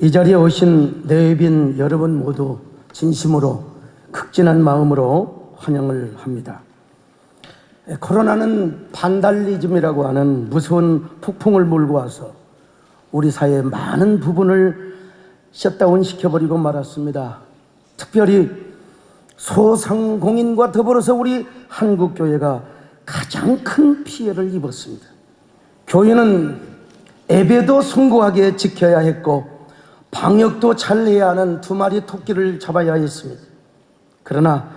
이 자리에 오신 내빈 여러분 모두 진심으로 극진한 마음으로 환영을 합니다. 코로나는 반달리즘이라고 하는 무서운 폭풍을 몰고 와서 우리 사회의 많은 부분을 셧다운 시켜버리고 말았습니다. 특별히 소상공인과 더불어서 우리 한국교회가 가장 큰 피해를 입었습니다. 교회는 예배도 숭고하게 지켜야 했고 방역도 잘 해야 하는 두 마리 토끼를 잡아야 했습니다. 그러나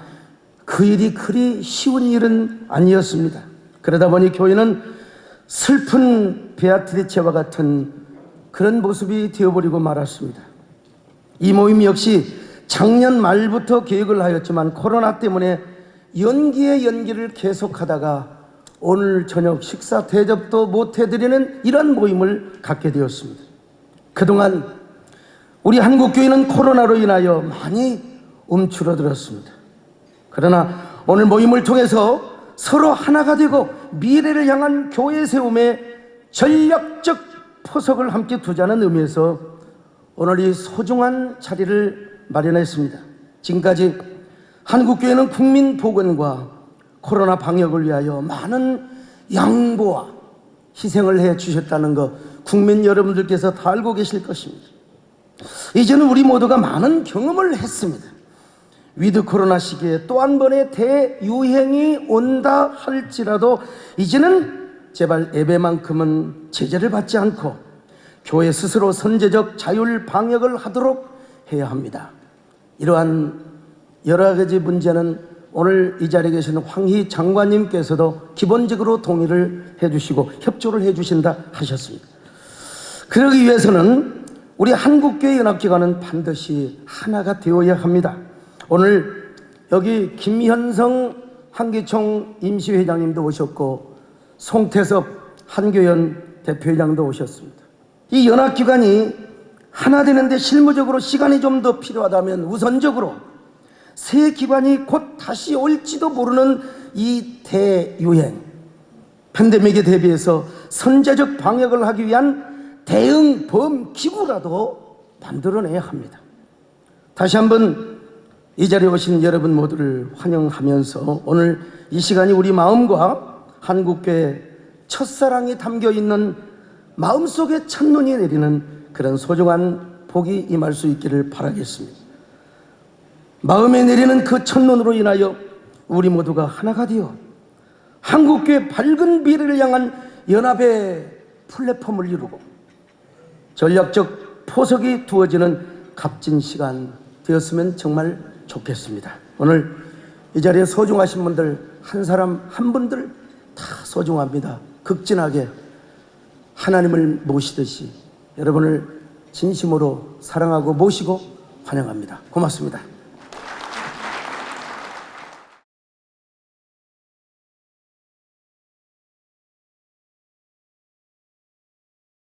그 일이 그리 쉬운 일은 아니었습니다. 그러다 보니 교회는 슬픈 베아트리체와 같은 그런 모습이 되어버리고 말았습니다. 이 모임 역시 작년 말부터 계획을 하였지만 코로나 때문에 연기에 연기를 계속하다가 오늘 저녁 식사 대접도 못 해드리는 이런 모임을 갖게 되었습니다. 그동안 우리 한국 교회는 코로나로 인하여 많이 움츠러들었습니다. 그러나 오늘 모임을 통해서 서로 하나가 되고 미래를 향한 교회 세움에 전략적 포석을 함께 두자는 의미에서 오늘 이 소중한 자리를 마련했습니다. 지금까지 한국교회는 국민 보건과 코로나 방역을 위하여 많은 양보와 희생을 해 주셨다는 것 국민 여러분들께서 다 알고 계실 것입니다. 이제는 우리 모두가 많은 경험을 했습니다. 위드 코로나 시기에 또 한 번의 대유행이 온다 할지라도 이제는 제발 예배만큼은 제재를 받지 않고 교회 스스로 선제적 자율 방역을 하도록 해야 합니다. 이러한 여러 가지 문제는 오늘 이 자리에 계시는 황희 장관님께서도 기본적으로 동의를 해주시고 협조를 해주신다 하셨습니다. 그러기 위해서는 우리 한국교회 연합기관은 반드시 하나가 되어야 합니다. 오늘 여기 김현성 한기총 임시회장님도 오셨고 송태섭 한교연 대표회장도 오셨습니다. 이 연합기관이 하나 되는데 실무적으로 시간이 좀 더 필요하다면 우선적으로 새 기관이 곧 다시 올지도 모르는 이 대유행 팬데믹에 대비해서 선제적 방역을 하기 위한 대응 범 기구라도 만들어내야 합니다. 다시 한번 이 자리에 오신 여러분 모두를 환영하면서 오늘 이 시간이 우리 마음과 한국교회 첫사랑이 담겨 있는 마음속에 첫눈이 내리는 그런 소중한 복이 임할 수 있기를 바라겠습니다. 마음에 내리는 그 첫눈으로 인하여 우리 모두가 하나가 되어 한국교회 밝은 미래를 향한 연합의 플랫폼을 이루고 전략적 포석이 두어지는 값진 시간 되었으면 정말 좋겠습니다. 오늘 이 자리에 소중하신 분들 한 사람 한 분들 다 소중합니다. 극진하게 하나님을 모시듯이 여러분을 진심으로 사랑하고 모시고 환영합니다. 고맙습니다.